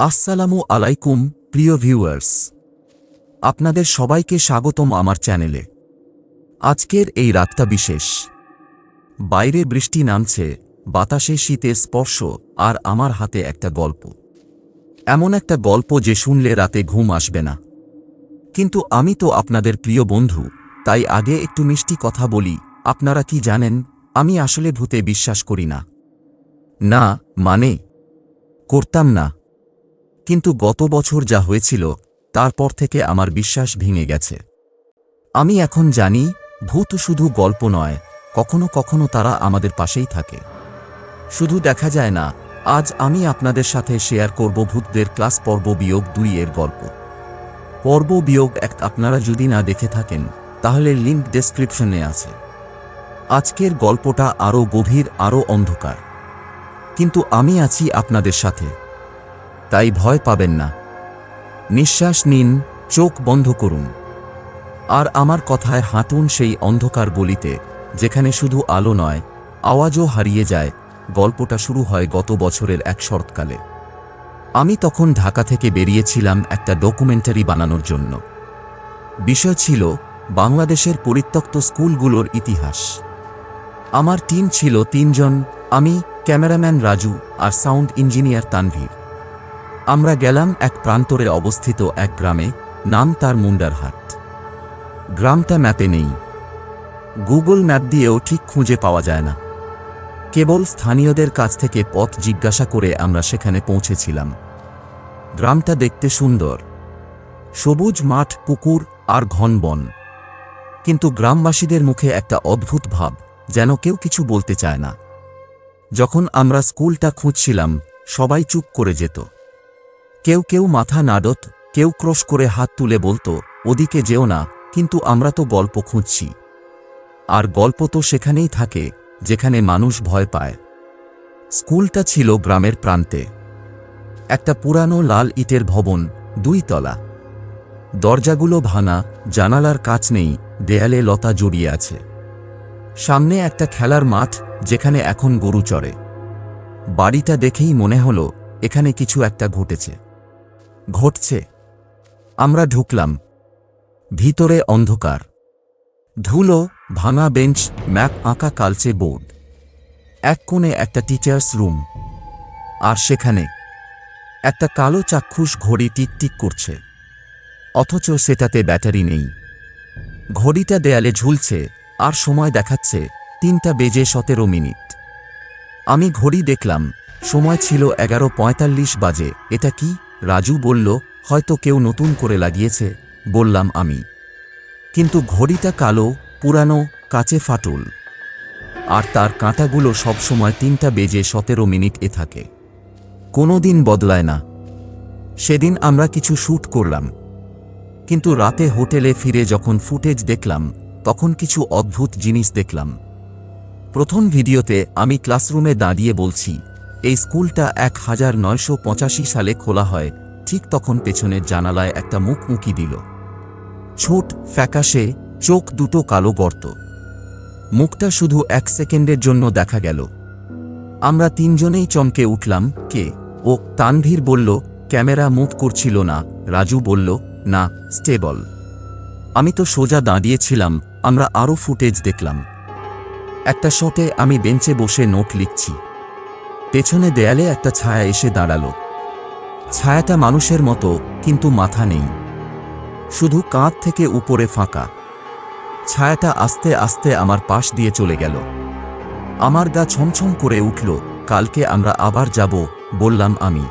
আসসালামু আলাইকুম, প্রিয় ভিউয়ার্স। আপনাদের সবাইকে স্বাগতম আমার চ্যানেলে। আজকের এই রাতটা বিশেষ। বাইরে বৃষ্টি নামছে, বাতাসে শীতের স্পর্শ, আর আমার হাতে একটা গল্প। এমন একটা গল্প যে শুনলে রাতে ঘুম আসবে না। কিন্তু আমি তো আপনাদের প্রিয় বন্ধু, তাই আগে একটু মিষ্টি কথা বলি, আপনারা কি জানেন, আমি আসলে ভূতে বিশ্বাস করি না। না মানে? করতাম না। কিন্তু গত বছর যা হয়েছিল, তারপর থেকে আমার বিশ্বাস ভেঙে গেছে। আমি এখন জানি, ভূত শুধু গল্প নয়, কখনো কখনো তারা আমাদের পাশেই থাকে। শুধু দেখা যায় না, আজ আমি আপনাদের সাথে শেয়ার করব ভূতদের ক্লাস পর্ব বিয়োগ দুই এর গল্প। পর্ব বিয়োগ এক আপনারা যদি না দেখে থাকেন, তাহলে লিঙ্ক ডেসক্রিপশনে আছে। আজকের গল্পটা আরও গভীর, আরও অন্ধকার। কিন্তু আমি আছি আপনাদের সাথে। তাই ভয় পাবেন না। নিঃশ্বাস নিন, চোখ বন্ধ করুন। আর আমার কথায় হাঁটুন সেই অন্ধকার গলিতে, যেখানে শুধু আলো নয়, আওয়াজও হারিয়ে যায়। গল্পটা শুরু হয় গত বছরের এক শরৎকালে। আমি তখন ঢাকা থেকে বেরিয়েছিলাম একটা ডকুমেন্টারি বানানোর জন্য। বিষয় ছিল বাংলাদেশের পরিত্যক্ত স্কুলগুলোর ইতিহাস। আমার টিম ছিল তিনজন, আমি ক্যামেরাম্যান রাজু আর সাউন্ড ইঞ্জিনিয়ার তানভীর। আমরা গেলাম এক প্রান্তরে অবস্থিত এক গ্রামে, নাম তার মুন্ডারহাট। গ্রামটা ম্যাপে নেই। গুগল ম্যাপ দিয়েও ঠিক খুঁজে পাওয়া যায় না। কেবল স্থানীয়দের কাছ থেকে পথ জিজ্ঞাসা করে আমরা সেখানে পৌঁছেছিলাম। গ্রামটা দেখতে সুন্দর। সবুজ মাঠ, পুকুর আর ঘন বন। কিন্তু গ্রামবাসীদের মুখে একটা অদ্ভুত ভাব, যেন কেউ কিছু বলতে চায় না। যখন আমরা স্কুলটা খুঁজছিলাম, সবাই চুপ করে যেত। কেউ কেউ মাথা নাড়ত, কেউ ক্রশ করে হাত তুলে বলতো, ওদিকে যেও না, কিন্তু আমরা তো গল্প খুঁজছি। আর গল্প তো সেখানেই থাকে, যেখানে মানুষ ভয় পায়। স্কুলটা ছিল গ্রামের প্রান্তে। একটা পুরানো লাল ইটের ভবন, দুই তলা। দরজাগুলো ভাঙা, জানালার কাচ নেই, দেয়ালে লতা জড়িয়ে আছে। সামনে একটা খেলার মাঠ, যেখানে এখন গরু চড়ে। বাড়িটা দেখেই মনে হলো, এখানে কিছু একটা ঘটেছে। ঘটছে। আমরা ঢুকলাম। ভিতরে অন্ধকার। ধুলো, ভাঙা বেঞ্চ, ম্যাপ আঁকা কালচে বোর্ড। এক কোণে একটা টিচার্স রুম। আর সেখানে একটা কালো চাক্ষুষ ঘড়ি টিকটিক করছে। অথচ সেটাতে ব্যাটারি নেই। ঘড়িটা দেয়ালে ঝুলছে, আর সময় দেখাচ্ছে তিনটা বেজে সতেরো মিনিট। আমি ঘড়ি দেখলাম, সময় ছিল এগারো পঁয়তাল্লিশ বাজে। এটা কি? রাজু বলল, হয়তো কেউ নতুন করে লাগিয়েছে, বললাম আমি। কিন্তু ঘড়িটা কালো, পুরানো, কাচে ফাটল। আর তার কাঁটাগুলো সবসময় তিনটা বেজে সতেরো মিনিট এ থাকে। কোনো দিন বদলায় না। সেদিন আমরা কিছু শ্যুট করলাম। কিন্তু রাতে হোটেলে ফিরে যখন ফুটেজ দেখলাম, তখন কিছু অদ্ভুত জিনিস দেখলাম। প্রথম ভিডিওতে আমি ক্লাসরুমে দাঁড়িয়ে বলছি এই স্কুলটা এক হাজার নয়শো পঁচাশি সালে খোলা হয়। ঠিক তখন পেছনের জানালায় একটা মুখ উঁকি দিল। ছোট ফ্যাকাশে চোখ দুটো কালো গর্ত। মুখটা শুধু এক সেকেন্ডের জন্য দেখা গেল। আমরা তিনজনেই চমকে উঠলাম, কে? ও তানভীর বলল, ক্যামেরা মুভ করছিল না। রাজু বলল, না, স্টেবল। আমি তো সোজা দাঁড়িয়েছিলাম, আমরা আরও ফুটেজ দেখলাম। একটা শটে আমি বেঞ্চে বসে নোট লিখছি। পেছনে দেয়ালে একটা ছায়া এসে দাঁড়াল। ছায়াটা মানুষের মতো, কিন্তু মাথা নেই। শুধু কাঁধ থেকে উপরে ফাঁকা। ছায়াটা আস্তে আস্তে আমার পাশ দিয়ে চলে গেল। আমার গা ছমছম করে উঠল, কালকে আমরা আবার যাব, বললাম আমি।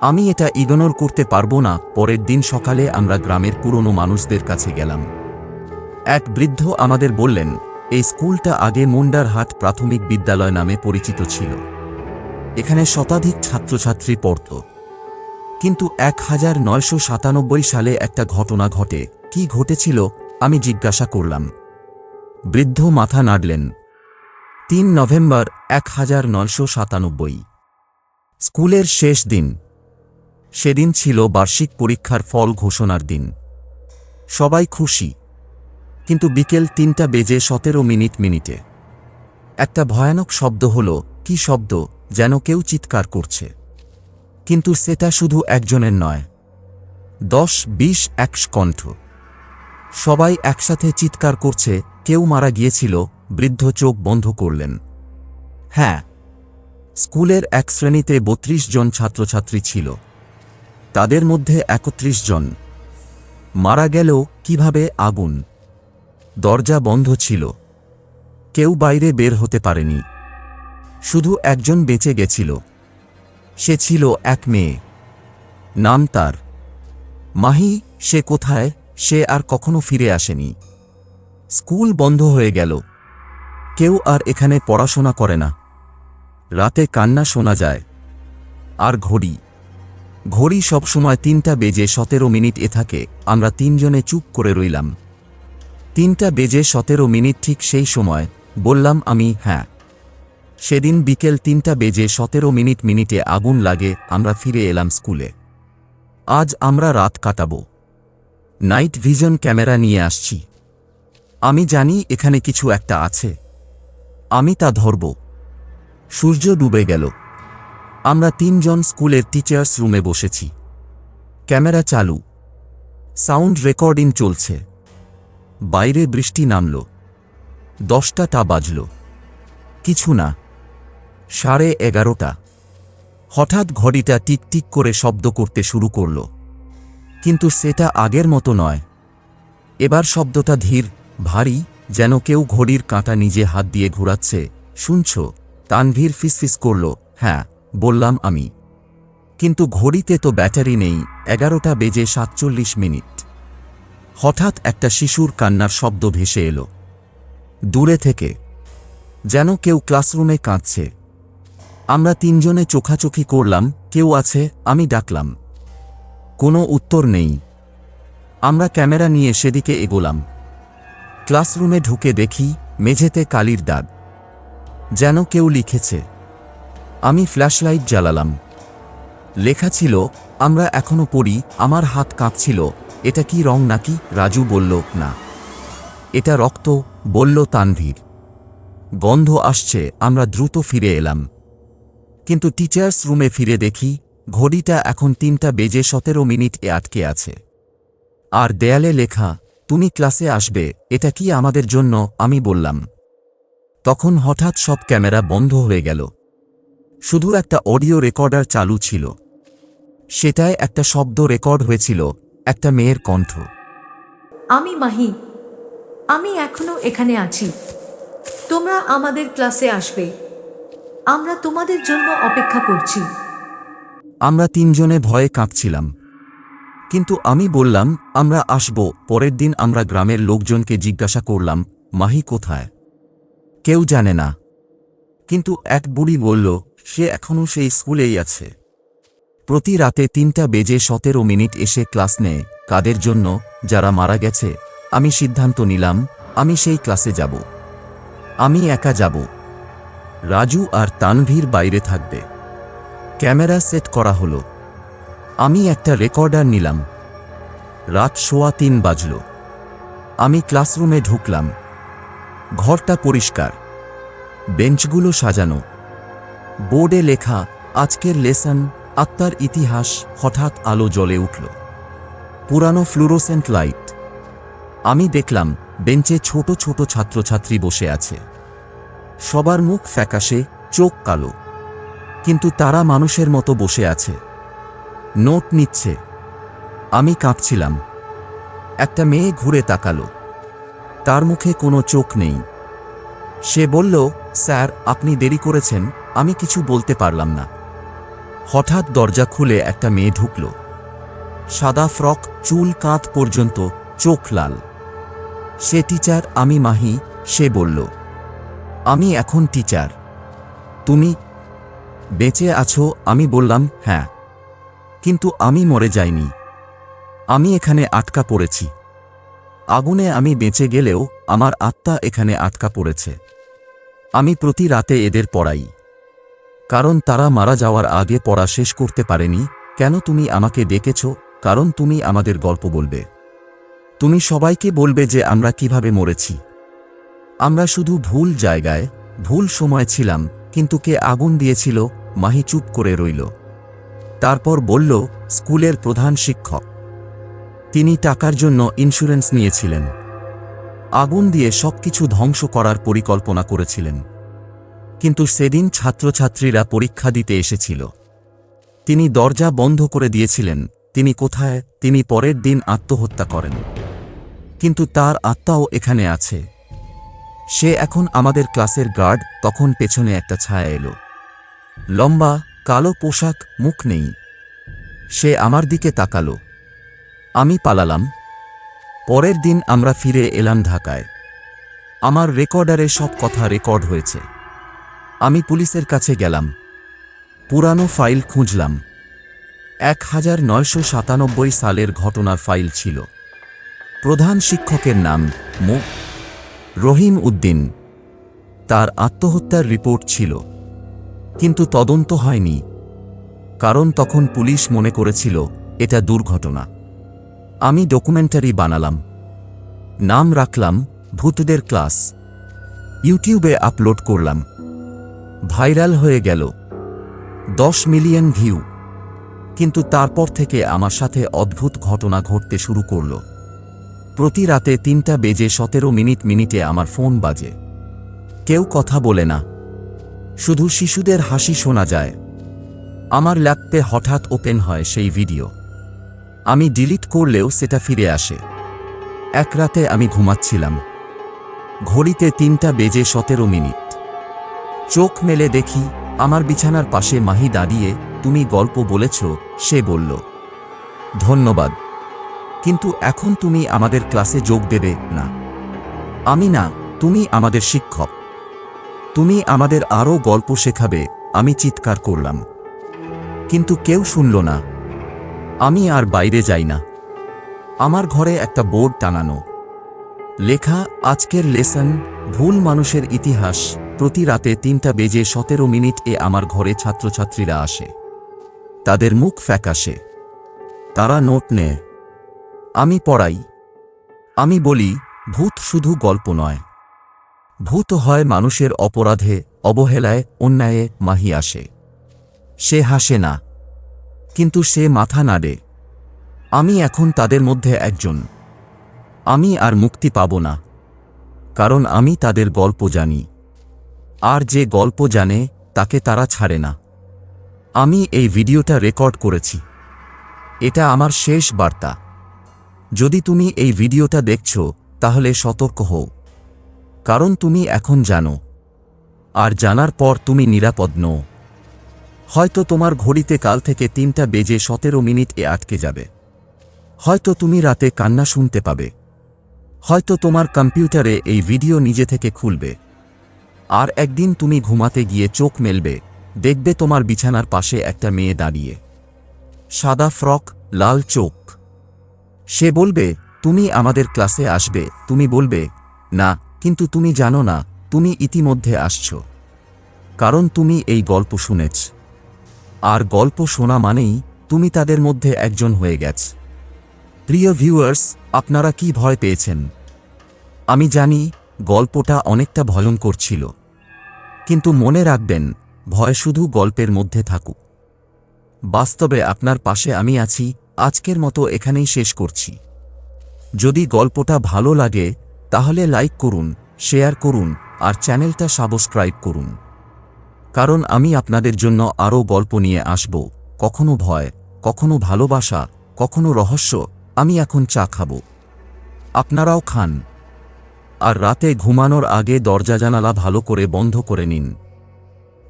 আমি এটা ইগনোর করতে পারব না, পরের দিন সকালে আমরা গ্রামের পুরনো মানুষদের কাছে গেলাম। এক বৃদ্ধ আমাদের বললেন, এই স্কুলটা আগে মুন্ডারহাট প্রাথমিক বিদ্যালয় নামে পরিচিত ছিল। এখানে শতাধিক ছাত্রছাত্রী পড়ত। কিন্তু এক হাজার নয়শো সাতানব্বই সালে একটা ঘটনা ঘটে। কি ঘটেছিল, আমি জিজ্ঞাসা করলাম। বৃদ্ধ মাথা নাড়লেন। তিন নভেম্বর এক হাজার নয়শো সাতানব্বই। স্কুলের শেষ দিন। সেদিন ছিল বার্ষিক পরীক্ষার ফল ঘোষণার দিন। সবাই খুশি। কিন্তু বিকেল তিনটা বেজে সতেরো মিনিট মিনিটে। একটা ভয়ানক শব্দ হল, কি শব্দ? যেন কেউ চিৎকার করছে। কিন্তু সেটা শুধু একজনের নয়। দশ, বিশ এক কণ্ঠ। সবাই একসাথে চিৎকার করছে, কেউ মারা গিয়েছিল, বৃদ্ধ চোখ বন্ধ করলেন। হ্যাঁ স্কুলের এক শ্রেণীতে বত্রিশ জন ছাত্রছাত্রী ছিল। তাদের মধ্যে একত্রিশ জন। মারা গেলেও কীভাবে আগুন? দরজা বন্ধ ছিল। কেউ বাইরে বের হতে পারেনি। শুধু একজন বেঁচে গেছিল। সে ছিল এক মেয়ে। নাম তার। মাহি, সে কোথায়? সে আর কখনো ফিরে আসেনি। স্কুল বন্ধ হয়ে গেল। কেউ আর এখানে পড়াশোনা করে না। রাতে কান্না শোনা যায়। আর ঘড়ি। ঘড়ি সবসময় তিনটা বেজে সতেরো মিনিট এ থাকে। আমরা তিনজনে চুপ করে রইলাম। তিনটা বেজে সতেরো মিনিট ঠিক সেই সময়। বললাম আমি হ্যাঁ। সেদিন বিকেল তিনটা বেজে সতেরো মিনিট মিনিটে আগুন লাগে, আমরা ফিরে এলাম স্কুলে। আজ আমরা রাত কাটাবো। নাইট ভিজন ক্যামেরা নিয়ে আসছি। আমি জানি এখানে কিছু একটা আছে। আমি তা ধরব। সূর্য ডুবে গেল। আমরা তিনজন স্কুলের টিচার্স রুমে বসেছি। ক্যামেরা চালু। সাউন্ড রেকর্ডিং চলছে। বাইরে বৃষ্টি নামল। দশটা টা বাজল। কিছু না। সাড়ে এগারোটা। হঠাৎ ঘড়িটা টিকটিক করে শব্দ করতে শুরু করল। কিন্তু সেটা আগের মতো নয়। এবার শব্দটা ধীর, ভারী, যেন কেউ ঘড়ির কাঁটা নিজে হাত দিয়ে ঘোরাচ্ছে। শুনছ? তানভীর ফিসফিস করল হ্যাঁ বললাম আমি। কিন্তু ঘড়িতে তো ব্যাটারি নেই, এগারোটা বেজে সাতচল্লিশ মিনিট। হঠাৎ একটা শিশুর কান্নার শব্দ ভেসে এলো। দূরে থেকে, যেন কেউ ক্লাসরুমে কাঁদছে। আমরা তিনজনে চোখাচোখি করলাম, কেউ আছে, আমি ডাকলাম। কোনো উত্তর নেই। আমরা ক্যামেরা নিয়ে সেদিকে এগোলাম। ক্লাসরুমে ঢুকে দেখি, মেঝেতে কালির দাগ। যেন কেউ লিখেছে। আমি ফ্ল্যাশলাইট জ্বালালাম। লেখা ছিল, আমরা এখনও পড়ি, আমার হাত কাঁপছিল, এটা কি রং নাকি? রাজু বলল, না। এটা রক্ত, বলল তানভীর। গন্ধ আসছে, আমরা দ্রুত ফিরে এলাম। কিন্তু টিচার্স রুমে ফিরে দেখি, ঘড়িটা এখন তিনটা বেজে সতেরো মিনিট এ আটকে আছে। আর দেয়ালে লেখা, তুমি ক্লাসে আসবে, এটা কি আমাদের জন্য? আমি বললাম। তখন হঠাৎ সব ক্যামেরা বন্ধ হয়ে গেল। শুধু একটা অডিও রেকর্ডার চালু ছিল। সেটায় একটা শব্দ রেকর্ড হয়েছিল, একটা মেয়ের কণ্ঠ। আমি মাহি। আমি এখনও এখানে আছি। তোমরা আমাদের ক্লাসে আসবে। আমরা তোমাদের জন্য অপেক্ষা করছি। আমরা তিনজনে ভয়ে কাঁপছিলাম। কিন্তু আমি বললাম, আমরা আসব, পরের দিন আমরা গ্রামের লোকজনকে জিজ্ঞাসা করলাম, মাহি কোথায়? কেউ জানে না। কিন্তু এক বুড়ি বলল, সে এখনও সেই স্কুলেই আছে। প্রতি রাতে তিনটা বেজে সতেরো মিনিট এসে ক্লাস নেয়। কাদের জন্য? যারা মারা গেছে। আমি সিদ্ধান্ত নিলাম, আমি সেই ক্লাসে যাব। আমি একা যাব। রাজু আর তানভীর বাইরে থাকবে। ক্যামেরা সেট করা হলো। আমি একটা রেকর্ডার নিলাম। রাত সোয়া তিন বাজল। আমি ক্লাসরুমে ঢুকলাম। ঘরটা পরিষ্কার। বেঞ্চগুলো সাজানো। বোর্ডে লেখা, আজকের লেসন, আত্মার ইতিহাস হঠাৎ আলো জ্বলে উঠল। পুরানো ফ্লুরোসেন্ট লাইট। আমি দেখলাম, বেঞ্চে ছোট ছোট ছাত্রছাত্রী বসে আছে। সবার মুখ ফ্যাকাশে, চোখ কালো। কিন্তু তারা মানুষের মতো বসে আছে। নোট নিচ্ছে। আমি কাঁপছিলাম। একটা মেয়ে ঘুরে তাকালো। তার মুখে কোনো চোখ নেই। সে বলল, স্যার, আপনি দেরি করেছেন, আমি কিছু বলতে পারলাম না। হঠাৎ দরজা খুলে একটা মেয়ে ঢুকল। সাদা ফ্রক, চুল কাঁধ পর্যন্ত, চোখ লাল। সে, টিচার, আমি মাহি, সে বলল। আমি এখন টিচার তুমি, বেঁচে আছো, আমি বললাম হ্যাঁ। কিন্তু আমি মরে যাইনি। আমি এখানে আটকা পড়েছি। আগুনে আমি বেঁচে গেলেও আমার আত্মা এখানে আটকা পড়েছে। আমি প্রতি রাতে এদের পড়াই। কারণ তারা মারা যাওয়ার আগে পড়া শেষ করতে পারেনি, কেন তুমি আমাকে ডেকেছ, কারণ তুমি আমাদের গল্প বলবে। তুমি সবাইকে বলবে যে আমরা কীভাবে মরেছি। আমরা শুধু ভুল জায়গায়, ভুল সময় ছিলাম, কিন্তু কে আগুন দিয়েছিল, মাহি চুপ করে রইল। তারপর বলল, স্কুলের প্রধান শিক্ষক। তিনি টাকার জন্য ইন্স্যুরেন্স নিয়েছিলেন। আগুন দিয়ে সবকিছু ধ্বংস করার পরিকল্পনা করেছিলেন। কিন্তু সেদিন ছাত্রছাত্রীরা পরীক্ষা দিতে এসেছিল। তিনি দরজা বন্ধ করে দিয়েছিলেন, তিনি কোথায়, তিনি পরের দিন আত্মহত্যা করেন। কিন্তু তার আত্মাও এখানে আছে। সে এখন আমাদের ক্লাসের গার্ড, তখন পেছনে একটা ছায়া এলো। লম্বা, কালো পোশাক, মুখ নেই। সে আমার দিকে তাকালো। আমি পালালাম। পরের দিন আমরা ফিরে এলাম ঢাকায়। আমার রেকর্ডারে সব কথা রেকর্ড হয়েছে। আমি পুলিশের কাছে গেলাম। পুরানো ফাইল খুঁজলাম। এক হাজার নয়শো সাতানব্বই সালের ঘটনার ফাইল ছিল। প্রধান শিক্ষকের নাম মো রহিম উদ্দিন। তার আত্মহত্যার রিপোর্ট ছিল। কিন্তু তদন্ত হয়নি। কারণ তখন পুলিশ মনে করেছিল, এটা দুর্ঘটনা। আমি ডকুমেন্টারি বানালাম। নাম রাখলাম, ভূতদের ক্লাস। ইউটিউবে আপলোড করলাম। ভাইরাল হয়ে গেল। দশ মিলিয়ন ভিউ। কিন্তু তারপর থেকে আমার সাথে অদ্ভুত ঘটনা ঘটতে শুরু করল। প্রতি রাতে তিনটা বেজে সতেরো মিনিট মিনিটে আমার ফোন বাজে। কেউ কথা বলে না। শুধু শিশুদের হাসি শোনা যায়। আমার ল্যাপটপে হঠাৎ ওপেন হয় সেই ভিডিও। আমি ডিলিট করলেও সেটা ফিরে আসে। এক রাতে আমি ঘুমাচ্ছিলাম। ঘড়িতে তিনটা বেজে সতেরো মিনিট। চোখ মেলে দেখি আমার বিছানার পাশে মাহি দাঁড়িয়ে, তুমি গল্প বলেছ, সে বলল। ধন্যবাদ। কিন্তু এখন তুমি আমাদের ক্লাসে যোগ দেবে না। আমি না, তুমি আমাদের শিক্ষক। তুমি আমাদের আরও গল্প শেখাবে, আমি চিৎকার করলাম। কিন্তু কেউ শুনল না। আমি আর বাইরে যাই না। আমার ঘরে একটা বোর্ড টাঙানো লেখা, আজকের লেসন, ভুল মানুষের ইতিহাস, প্রতি রাতে তিনটা বেজে সতেরো মিনিট এ আমার ঘরে ছাত্রছাত্রীরা আসে। তাদের মুখ ফ্যাকাশে। তারা নোট নেয়। আমি পড়াই। আমি বলি, ভূত শুধু গল্প নয়। ভূত হয় মানুষের অপরাধে, অবহেলায়, অন্যায়ে মাহি আসে। সে হাসে না, কিন্তু সে মাথা নাড়ে। আমি এখন তাদের মধ্যে একজন। আমি আর মুক্তি পাব না, কারণ আমি তাদের গল্প জানি। আর যে গল্প জানে, তাকে তারা ছাড়ে না। আমি এই ভিডিওটা রেকর্ড করেছি। এটা আমার শেষ বার্তা। যদি তুমি এই ভিডিওটা দেখছ, তাহলে সতর্ক হও। কারণ তুমি এখন জানো। আর জানার পর তুমি নিরাপদ নও। হয়তো তোমার ঘড়িতে কাল থেকে তিনটা বেজে সতেরো মিনিট এ আটকে যাবে। হয়তো তুমি রাতে কান্না শুনতে পাবে। হয়তো তোমার কম্পিউটারে এই ভিডিও নিজে থেকে খুলবে। আর একদিন তুমি ঘুমাতে গিয়ে চোখ মেলবে, দেখবে তোমার বিছানার পাশে একটা মেয়ে দাঁড়িয়ে। সাদা ফ্রক, লাল চোখ। সে বলবে, তুমি আমাদের ক্লাসে আসবে। তুমি বলবে, না, কিন্তু তুমি জানো না, তুমি ইতিমধ্যে আসছ। কারণ তুমি এই গল্প শুনেছ। আর গল্প শোনা মানেই তুমি তাদের মধ্যে একজন হয়ে গেছ। প্রিয় ভিউয়ার্স, আপনারা কি ভয় পেয়েছেন? আমি জানি গল্পটা অনেকটা ভয়ঙ্কর ছিল। কিন্তু মনে রাখবেন, ভয় শুধু গল্পের মধ্যে থাকুক। বাস্তবে আপনার পাশে আমি আছি আজকের মতো এখানেই শেষ করছি। যদি গল্পটা ভালো লাগে, তাহলে লাইক করুন, শেয়ার করুন, আর চ্যানেলটা সাবস্ক্রাইব করুন। কারণ আমি আপনাদের জন্য আরও গল্প নিয়ে আসব। কখনো ভয়, কখনো ভালোবাসা, কখনো রহস্য, আমি এখন চা খাব। আপনারাও খান। আর রাতে ঘুমানোর আগে দরজা জানালা ভালো করে বন্ধ করে নিন।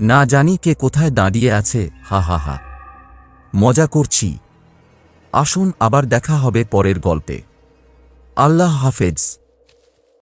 না জানি কে কোথায় দাঁড়িয়ে আছে, হা হা হা। মজা করছি। আসুন আবার দেখা হবে পরের গল্পে। আল্লাহ হাফেজ।